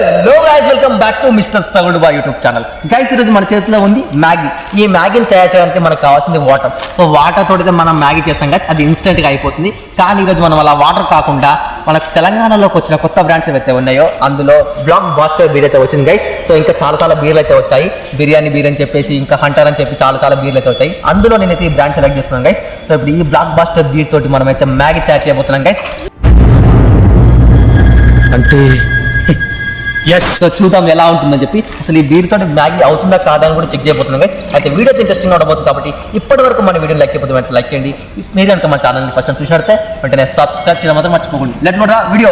Hello guys welcome back to mister తగుడు బా YouTube channel guys ఈరోజు మన చేతిలో ఉంది మ్యాగీ. ఈ మ్యాగీని తయారు చేయడానికి మనకు కావాల్సింది వాటర్. సో వాటర్ తోటి మనం మ్యాగీ చేస్తాం కదా అది ఇన్స్టెంట్గా అయిపోతుంది. కానీ ఈరోజు మనం అలా వాటర్ కాకుండా మనకు తెలంగాణలోకి వచ్చిన కొత్త బ్రాండ్స్ ఏవైతే ఉన్నాయో అందులో బ్లాక్ బాస్టర్ బీర్ అయితే వచ్చింది గైస్ సో ఇంకా చాలా చాలా బీర్లు అయితే వచ్చాయి. బిర్యానీ బీర్ అని చెప్పేసి ఇంకా హంటర్ అని చెప్పి చాలా చాలా బీర్లు అయితే వచ్చాయి. అందులో నేనైతే ఈ బ్రాండ్ సెలెక్ట్ చేసుకున్నాను గైస్ సో ఇప్పుడు ఈ బ్లాక్ బాస్టర్ బీర్ తోటి మనం అయితే మ్యాగీ తయారు చేయబోతున్నాం గైస్ అంటే ఎస్ సో చూద్దాం ఎలా ఉంటుందని చెప్పి అసలు ఈ బీర్ తోటి మ్యాగీ అవుతుందా కాదా అని కూడా చెక్ చేయబోతున్నాం guys. అయితే వీడియో ఇంట్రెస్టింగ్ ఉండబోతుంది కాబట్టి ఇప్పటి వరకు మన వీడియో లైక్ అయిపోతుంది వెంటనే లైక్ చేయండి. మీరు కనుక మన ఛానల్ని ఫస్ట్ టైం చూసినట్టే వెంటనే సబ్స్క్రైబ్ చేయడం మాత్రం మర్చిపోకండి. లెట్ కూడా వీడియో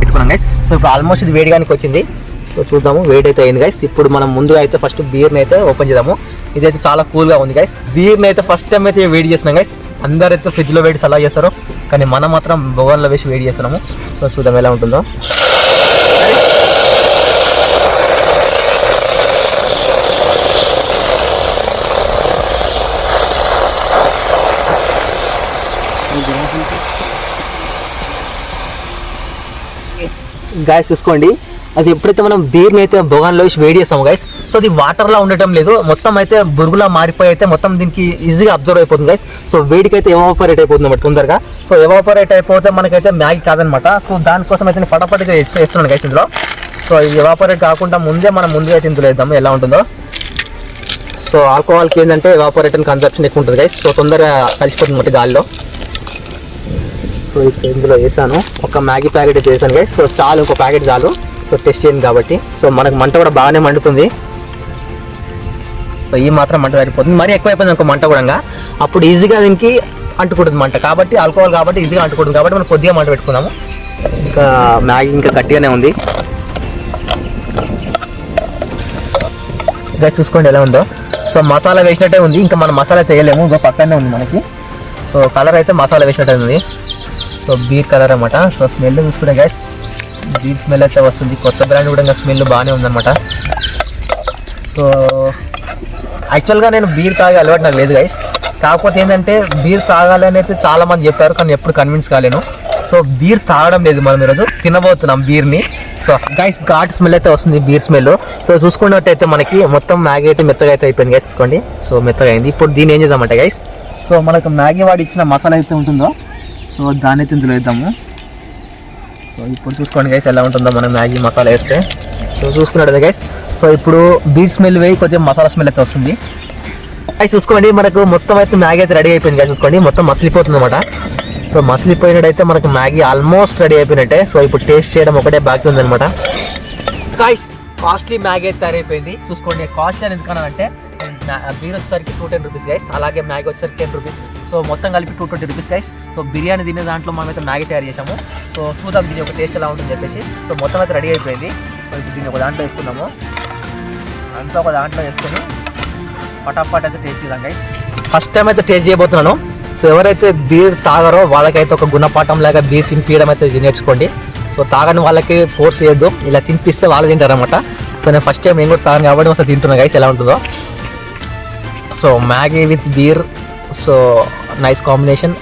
పెట్టుకున్నాం గైస్ సో ఇప్పుడు ఆల్మోస్ట్ ఇది వేడిగానికి వచ్చింది. సో చూద్దాము. వేడి అయితే అయింది గైస్ ఇప్పుడు మనం ముందుగా అయితే ఫస్ట్ బీర్ని అయితే ఓపెన్ చేద్దాము. ఇదైతే చాలా కూల్గా ఉంది గైస్ బీర్ని అయితే ఫస్ట్ టైం అయితే వేడి చేస్తున్నాం గైస్ అందరైతే అయితే ఫ్రిడ్జ్లో వేడి సలహా చేస్తారు కానీ మనం మాత్రం బొగన్లో వేసి వేడి చేస్తున్నాము. సో చూద్దాం ఎలా ఉంటుందో. గాయస్ చూసుకోండి. అది ఎప్పుడైతే మనం బీర్ని అయితే బొగాన్లో వేసి వేడి చేస్తాము గైస్ సో అది వాటర్లా ఉండటం లేదు. మొత్తం అయితే బురుగులా మారిపోయి అయితే మొత్తం దీనికి ఈజీగా అబ్జర్వ్ అయిపోతుంది గైస్ సో వేడికి అయితే ఎవాపరేట్ అయిపోతుంది అన్నమాట తొందరగా. సో ఎవాపరేట్ అయిపోతే మనకైతే మ్యాగీ కాదనమాట సో దానికోసం అయితే నేను ఫటాఫట్గా చేస్తున్నాను గైస్ ఇందులో. సో ఈ ఎవాపరేట్ కాకుండా ముందే మనం ముందుగా అయితే ఇందులో వేద్దాము ఎలా ఉంటుందో. సో ఆల్కహాల్కి ఏంటంటే ఎవాపరేటర్ కన్సప్షన్ ఎక్కువ ఉంటుంది గైస్ సో తొందరగా కలిసిపోతుంది అన్నమాట గాలిలో. సో ఇప్పుడు ఇందులో వేసాను. ఒక మ్యాగీ ప్యాకెట్ అయితే వేసాను గైస్ సో చాలు ఇంకో ప్యాకెట్ చాలు. సో టెస్ట్ చేయండి కాబట్టి. సో మనకు మంట కూడా బాగానే మండుతుంది. సో ఈ మాత్రం మంట సరిపోతుంది. మరీ ఎక్కువైపోయింది అనుకో మంట కూడా అప్పుడు ఈజీగా దీనికి అంటుకుంటుంది మంట. కాబట్టి ఆల్కహాల్ కాబట్టి ఈజీగా అంటుకుంటుంది. కాబట్టి మనం కొద్దిగా మంట పెట్టుకుందాము. ఇంకా మ్యాగీ ఇంకా గట్టిగానే ఉంది. ఇంకా చూసుకోండి ఎలా ఉందో. సో మసాలా వేసినట్టే ఉంది. ఇంకా మనం మసాలా చేయలేము. ఇంకా పక్కనే ఉంది మనకి. సో కలర్ అయితే మసాలా వేసినట్టే ఉంది. సో బీర్ కలర్ అనమాట సో స్మెల్ చూసుకుంటే గ్యాస్ బీర్ స్మెల్ అయితే వస్తుంది. కొత్త బ్రాండ్ కూడా స్మెల్ బాగానే ఉందన్నమాట. సో యాక్చువల్గా నేను బీర్ తాగే అలవాటు నాకు లేదు గైస్ కాకపోతే ఏంటంటే బీర్ తాగాలి అని అయితే చాలా మంది చెప్పారు కానీ ఎప్పుడు కన్విన్స్ కాలేను. సో బీర్ తాగడం లేదు మనం ఈరోజు. తినబోతున్నాం బీర్ని సో గైస్ ఘాట్ స్మెల్ అయితే వస్తుంది బీర్ స్మెల్ సో చూసుకున్నట్టయితే మనకి మొత్తం మ్యాగీ అయితే మెత్తగా అయితే అయిపోయింది గైస్ చూసుకోండి. సో మెత్తగా అయింది. ఇప్పుడు దీన్ని ఏం చేద్దామంటే గైస్ సో మనకు మ్యాగీ వాడి ఇచ్చిన మసాలా అయితే ఉంటుందో సో దాన్ని అయితే ఇందులో వేద్దాము. సో ఇప్పుడు చూసుకోండి గైస్ ఎలా ఉంటుందో మనం మ్యాగీ మసాలా వేస్తే. సో చూసుకున్నట్టు గైస్ సో ఇప్పుడు బీట్ స్మెల్ వేయి కొంచెం మసాలా స్మెల్ అయితే వస్తుంది. అది చూసుకోండి మనకు మొత్తం అయితే మ్యాగీ అయితే రెడీ అయిపోయింది guys. చూసుకోండి మొత్తం మసిలిపోతుంది అనమాట సో మసిలిపోయినట్టయితే మనకు మ్యాగీ ఆల్మోస్ట్ రెడీ అయిపోయినట్టే. సో ఇప్పుడు టేస్ట్ చేయడం ఒకటే బాకీ ఉందన్నమాట గాయస్ కాస్ట్లీ మ్యాగీ అయితే తయారైపోయింది. చూసుకోండి కాస్ట్ అని ఎందుకన్నానంటే బీర్ వచ్చేసరికి టూ టెన్ రూపీస్ గైస్ అలాగే మ్యాగీ వచ్చేసరికి టెన్ రూపీస్ సో మొత్తం కలిపి two twenty rupees guys so biryani తినే దాంట్లో మనం అయితే మ్యాగీ తయారు చేసాము సో చూద్దాం దీని ఒక టేస్ట్ ఎలా ఉంటుంది చెప్పేసి. సో మొత్తం అయితే రెడీ అయిపోయింది. సో ఇప్పుడు దీన్ని ఒక దాంట్లో వేసుకున్నాము అంతా ఒక దాంట్లో వేసుకొని పటాపట్ అయితే టేస్ట్ చేద్దాం గైస్ ఫస్ట్ టైం అయితే టేస్ట్ చేయబోతున్నాను. సో ఎవరైతే బీర్ తాగారో వాళ్ళకైతే ఒక గుణపాఠం లాగా బీర్ తినిపించడం అయితే నేర్చుకోండి. సో తాగని వాళ్ళకి ఫోర్స్ చేయొద్దు. ఇలా తినిపిస్తే వాళ్ళు తింటారనమాట సో నేను ఫస్ట్ టైం నేను కూడా తాగను కాబట్టి ఒకసారి తింటున్నా గైస్ ఎలా ఉంటుందో. So Maggi with beer so nice combination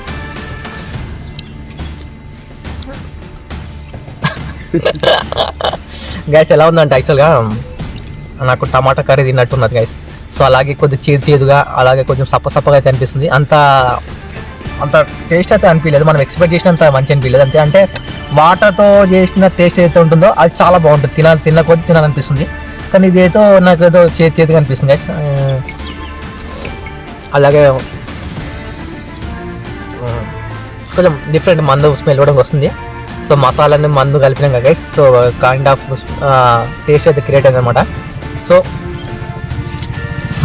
guys ఎలా ఉందంటే యాక్చువల్గా నాకు టమాటా కర్రీ తిన్నట్టున్నది గైస్ సో అలాగే కొద్దిగా చేదు చేదుగా అలాగే కొంచెం సప్ప సప్పగా అయితే అనిపిస్తుంది. అంత అంత టేస్ట్ అయితే అనిపించలేదు మనం ఎక్స్పెక్ట్ చేసినంత మంచి అనిపించలేదు అంతే అంటే వాటర్తో చేసిన టేస్ట్ ఏదైతే ఉంటుందో అది చాలా బాగుంటుంది. తిన తిన్న కొద్ది తినాలనిపిస్తుంది. కానీ ఇదేదో నాకు ఏదో చేతి చేతిగా అనిపిస్తుంది గైస్ అలాగే కొంచెం డిఫరెంట్ మందు స్మెల్ కూడా వస్తుంది. సో మసాలాని మందు కలిపినాం కదా guys so kind of taste అయితే క్రియేట్ అయింది అనమాట సో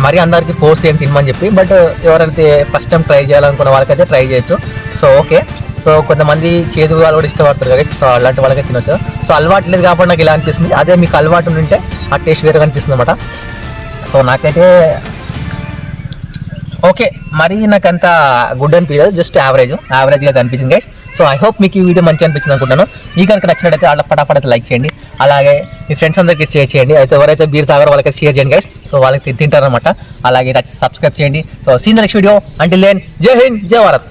మరి అందరికి ఫోర్స్ ఏం తినమని చెప్పి బట్ ఎవరైతే ఫస్ట్ టైం ట్రై చేయాలనుకున్న వాళ్ళకైతే ట్రై చేయొచ్చు. సో ఓకే సో కొంతమంది చేదు వాళ్ళు కూడా ఇష్టపడతారు కదా సో అలాంటి వాళ్ళకే తినొచ్చు. సో అలవాటు లేదు కాబట్టి నాకు ఇలా అనిపిస్తుంది. అదే మీకు అలవాటు ఉంటే ఆ టేస్ట్ వేరుగా అనిపిస్తుంది అనమాట సో నాకైతే ఓకే మరి నాకు అంత గుడ్ అనిపించదు జస్ట్ యావరేజ్ యావరేజ్గా అనిపించింది గైస్ సో ఐ హోప్ మీకు ఈ వీడియో మంచి అనిపించింది అనుకుంటాను మీకు కనుక నచ్చినట్టయితే అలా పటాపట అయితే లైక్ చేయండి. అలాగే మీ ఫ్రెండ్స్ అందరికీ షేర్ చేయండి. అయితే ఎవరైతే బీర్ తాగారో వాళ్ళకి షేర్ చేయండి గైస్ సో వాళ్ళకి తింటారనమాట అలాగే సబ్స్క్రైబ్ చేయండి. So see in next video అంటే లేన్ జై హింద్ జై భారత్